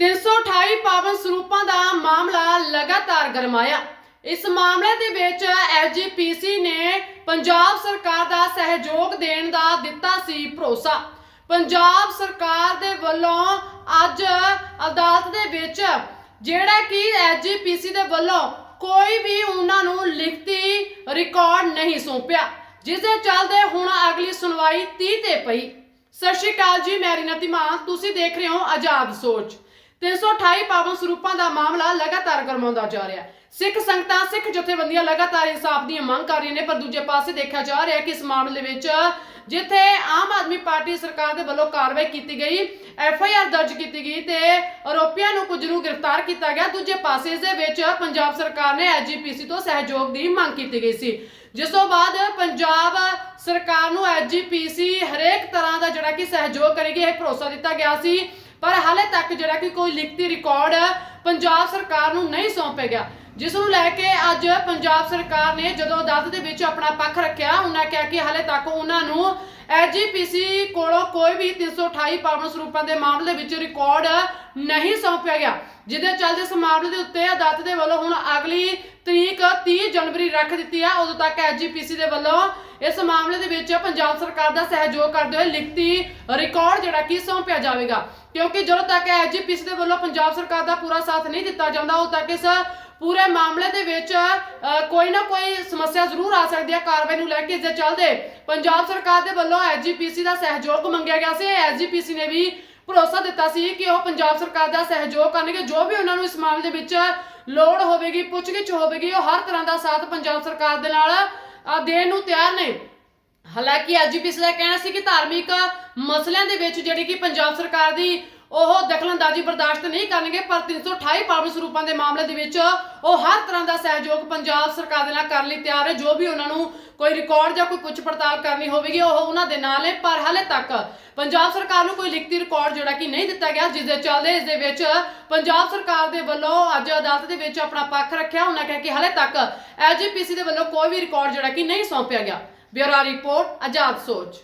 328 ਪਾਵਨ ਸਰੂਪਾਂ ਦਾ ਮਾਮਲਾ ਲਗਾਤਾਰ ਗਰਮਾਇਆ। ਇਸ ਮਾਮਲੇ ਦੇ ਵਿੱਚ ਐਸਜੀਪੀਸੀ ਨੇ ਪੰਜਾਬ ਸਰਕਾਰ ਦਾ ਸਹਿਯੋਗ ਦੇਣ ਦਾ ਦਿੱਤਾ ਸੀ ਭਰੋਸਾ। ਪੰਜਾਬ ਸਰਕਾਰ ਦੇ ਵੱਲੋਂ ਅੱਜ ਅਦਾਲਤ ਦੇ ਵਿੱਚ ਜਿਹੜਾ ਕਿ ਐਸਜੀਪੀਸੀ ਦੇ ਵੱਲੋਂ ਕੋਈ ਵੀ ਉਹਨਾਂ ਨੂੰ ਲਿਖਤੀ ਰਿਕਾਰਡ ਨਹੀਂ ਸੌਂਪਿਆ ਜਿਸ ਦੇ ਚੱਲਦੇ ਹੁਣ ਅਗਲੀ ਸੁਣਵਾਈ 30 ਤੇ ਪਈ। ਸਤਿ ਸ਼੍ਰੀ ਅਕਾਲ ਜੀ, ਮੈਂ ਰਿਨਤੀ ਮਾਨ ਤੁਸੀਂ ਦੇਖ ਰਹੇ ਹੋ ਆਜ਼ਾਦ ਸੋਚ। 328 ਪਾਵਨ ਸਰੂਪਾਂ ਦਾ ਮਾਮਲਾ ਲਗਾਤਾਰ ਗਰਮਾਉਂਦਾ ਜਾ ਰਿਹਾ ਹੈ। ਸਿੱਖ ਸੰਗਤਾਂ, ਸਿੱਖ ਜਥੇਬੰਦੀਆਂ ਲਗਾਤਾਰ ਇਨਸਾਫ ਦੀਆਂ ਮੰਗ ਕਰ ਰਹੀਆਂ ਨੇ, ਪਰ ਦੂਜੇ ਪਾਸੇ ਦੇਖਿਆ ਜਾ ਰਿਹਾ ਹੈ ਕਿ ਇਸ ਮਾਮਲੇ ਵਿੱਚ ਜਿੱਥੇ ਆਮ ਆਦਮੀ ਪਾਰਟੀ ਸਰਕਾਰ ਦੇ ਵੱਲੋਂ ਕਾਰਵਾਈ ਕੀਤੀ ਗਈ, ਐਫ ਆਈ ਆਰ ਦਰਜ ਕੀਤੀ ਗਈ ਤੇ ਆਰੋਪੀਆਂ ਨੂੰ ਕੁਝ ਨੂੰ ਗ੍ਰਿਫਤਾਰ ਕੀਤਾ ਗਿਆ। ਦੂਜੇ ਪਾਸੇ ਇਸ ਦੇ ਵਿੱਚ ਪੰਜਾਬ ਸਰਕਾਰ ਨੇ ਐਜੀਪੀਸੀ ਤੋਂ ਸਹਿਯੋਗ ਦੀ ਮੰਗ ਕੀਤੀ ਗਈ ਸੀ। ਜਿਸ ਤੋਂ ਬਾਅਦ ਪੰਜਾਬ ਸਰਕਾਰ ਨੂੰ ਐਜੀਪੀਸੀ ਹਰੇਕ ਤਰ੍ਹਾਂ ਦਾ ਜਿਹੜਾ ਕਿ ਸਹਿਯੋਗ ਕਰੇਗੀ, ਇਹ ਭਰੋਸਾ ਦਿੱਤਾ ਗਿਆ ਸੀ ਪਰ ਹਾਲੇ ਤੱਕ ਜਿਹੜਾ ਕਿ ਕੋਈ ਲਿਖਤੀ ਰਿਕਾਰਡ ਪੰਜਾਬ ਸਰਕਾਰ ਨੂੰ ਨਹੀਂ ਸੌਂਪਿਆ ਗਿਆ। ਜਿਸ ਨੂੰ ਲੈ ਕੇ ਅੱਜ ਪੰਜਾਬ ਸਰਕਾਰ ਨੇ ਜਦੋਂ ਅਦਾਲਤ ਦੇ ਵਿੱਚ ਆਪਣਾ ਪੱਖ ਰੱਖਿਆ, ਉਹਨਾਂ ਕਿਹਾ ਕਿ ਹਾਲੇ ਤੱਕ ਉਹਨਾਂ ਨੂੰ ਐਜੀਪੀਸੀ ਕੋਲੋਂ ਕੋਈ ਵੀ 328 ਪਾਵਨ ਸਰੂਪਾਂ ਦੇ ਮਾਮਲੇ ਵਿੱਚ ਰਿਕਾਰਡ ਨਹੀਂ ਸੌਂਪਿਆ ਗਿਆ, ਜਿਹਦੇ ਚੱਲਦੇ ਇਸ ਮਾਮਲੇ ਦੇ ਉੱਤੇ ਅਦਾਲਤ ਦੇ ਵੱਲੋਂ ਹੁਣ ਅਗਲੀ ਤਰੀਕ 30 ਜਨਵਰੀ ਰੱਖ ਦਿੱਤੀ ਹੈ ਉਦੋਂ ਤੱਕ ਐਜੀਪੀਸੀ ਦੇ ਵੱਲੋਂ ਇਸ ਮਾਮਲੇ ਦੇ ਵਿੱਚ ਪੰਜਾਬ ਸਰਕਾਰ ਦਾ ਸਹਿਯੋਗ ਕਰਦੇ ਹੋਏ ਲਿਖਤੀ ਰਿਕਾਰਡ ਜਿਹੜਾ ਕਿ ਸੌਂਪਿਆ ਜਾਵੇਗਾ। ਕਿਉਂਕਿ ਜਦੋਂ ਤੱਕ ਐਜੀਪੀਸੀ ਦੇ ਵੱਲੋਂ ਪੰਜਾਬ ਸਰਕਾਰ ਦਾ ਪੂਰਾ ਸਾਥ ਨਹੀਂ ਦਿੱਤਾ ਜਾਂਦਾ, ਉਦੋਂ ਤੱਕ ਇਸ ਪੂਰੇ ਮਾਮਲੇ ਦੇ ਵਿੱਚ ਕੋਈ ਨਾ ਕੋਈ ਸਮੱਸਿਆ ਜ਼ਰੂਰ ਆ ਸਕਦੀ ਹੈ ਕਾਰਵਾਈ ਨੂੰ ਲੈ ਕੇ। ਇਸ ਦੇ ਚੱਲਦੇ ਪੰਜਾਬ ਸਰਕਾਰ ਦੇ ਵੱਲੋਂ ਐਜੀਪੀਸੀ ਦਾ ਸਹਿਯੋਗ ਮੰਗਿਆ ਗਿਆ ਸੀ। ਐਜੀਪੀਸੀ ਨੇ ਵੀ ਭਰੋਸਾ ਦਿੱਤਾ ਸੀ ਕਿ ਉਹ ਪੰਜਾਬ ਸਰਕਾਰ ਦਾ ਸਹਿਯੋਗ ਕਰਨਗੇ। ਜੋ ਵੀ ਉਹਨਾਂ ਨੂੰ ਇਸ ਮਾਮਲੇ ਦੇ ਵਿੱਚ ਲੋੜ ਹੋਵੇਗੀ, ਪੁੱਛਗਿੱਛ ਹੋਵੇਗੀ, ਉਹ ਹਰ ਤਰ੍ਹਾਂ ਦਾ ਸਾਥ ਪੰਜਾਬ ਸਰਕਾਰ ਦੇ ਨਾਲ ਦੇਣ ਨੂੰ ਤਿਆਰ ਨੇ। ਹਾਲਾਂਕਿ ਐਜੀਪੀਸੀ ਦਾ ਕਹਿਣਾ ਸੀ ਕਿ ਧਾਰਮਿਕ ਮਸਲਿਆਂ ਦੇ ਵਿੱਚ ਜਿਹੜੀ ਕਿ ਪੰਜਾਬ ਸਰਕਾਰ ਦੀ ਉਹ ਦਖਲਅੰਦਾਜ਼ੀ ਬਰਦਾਸ਼ਤ ਨਹੀਂ ਕਰਨਗੇ, ਪਰ 328 ਪਾਵਨ ਸਰੂਪਾਂ ਦੇ ਮਾਮਲੇ ਦੇ ਵਿੱਚ ਉਹ ਹਰ ਤਰ੍ਹਾਂ ਦਾ ਸਹਿਯੋਗ ਪੰਜਾਬ ਸਰਕਾਰ ਦੇ ਨਾਲ ਕਰਨ ਲਈ ਤਿਆਰ ਹੈ। ਜੋ ਵੀ ਉਹਨਾਂ ਨੂੰ ਕੋਈ ਰਿਕਾਰਡ ਜਾਂ ਕੋਈ ਪੁੱਛ ਪੜਤਾਲ ਕਰਨੀ ਹੋਵੇਗੀ, ਉਹ ਉਹਨਾਂ ਦੇ ਨਾਲ ਹੈ ਪਰ ਹਾਲੇ ਤੱਕ ਪੰਜਾਬ ਸਰਕਾਰ ਨੂੰ ਕੋਈ ਲਿਖਤੀ ਰਿਕਾਰਡ ਜਿਹੜਾ ਕਿ ਨਹੀਂ ਦਿੱਤਾ ਗਿਆ, ਜਿਸ ਦੇ ਚੱਲਦੇ ਇਸ ਦੇ ਵਿੱਚ ਪੰਜਾਬ ਸਰਕਾਰ ਦੇ ਵੱਲੋਂ ਅੱਜ ਅਦਾਲਤ ਦੇ ਵਿੱਚ ਆਪਣਾ ਪੱਖ ਰੱਖਿਆ। ਉਹਨਾਂ ਕਿਹਾ ਕਿ ਹਾਲੇ ਤੱਕ ਐਜੀਪੀਸੀ ਦੇ ਵੱਲੋਂ ਕੋਈ ਵੀ ਰਿਕਾਰਡ ਜਿਹੜਾ ਕਿ ਨਹੀਂ ਸੌਂਪਿਆ ਗਿਆ। ਬਿਊਰੋ ਰਿਪੋਰਟ, ਆਜ਼ਾਦ ਸੋਚ